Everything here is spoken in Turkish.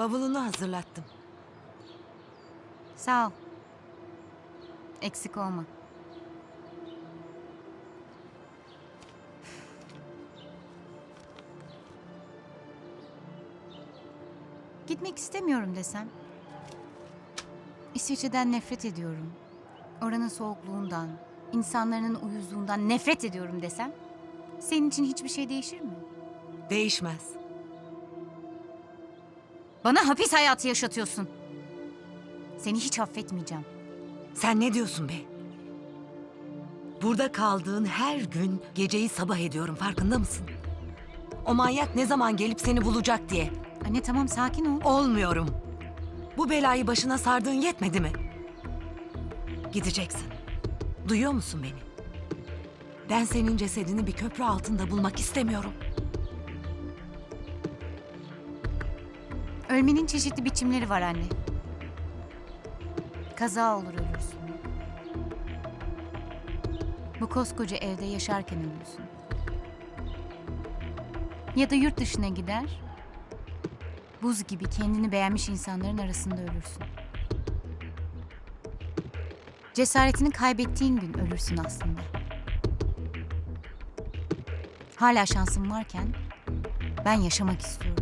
Bavulunu hazırlattım. Sağ ol. Eksik olma. Gitmek istemiyorum desem. İsviçre'den nefret ediyorum. Oranın soğukluğundan, insanların uyuzluğundan nefret ediyorum desem. Senin için hiçbir şey değişir mi? Değişmez. Bana hapis hayatı yaşatıyorsun. Seni hiç affetmeyeceğim. Sen ne diyorsun be? Burada kaldığın her gün geceyi sabah ediyorum farkında mısın? O manyak ne zaman gelip seni bulacak diye. Anne tamam sakin ol. Olmuyorum. Bu belayı başına sardığın yetmedi mi? Gideceksin. Duyuyor musun beni? Ben senin cesedini bir köprü altında bulmak istemiyorum. Ölmenin çeşitli biçimleri var anne. Kaza olur ölürsün. Bu koskoca evde yaşarken ölürsün. Ya da yurt dışına gider, buz gibi kendini beğenmiş insanların arasında ölürsün. Cesaretini kaybettiğin gün ölürsün aslında. Hala şansım varken ben yaşamak istiyorum.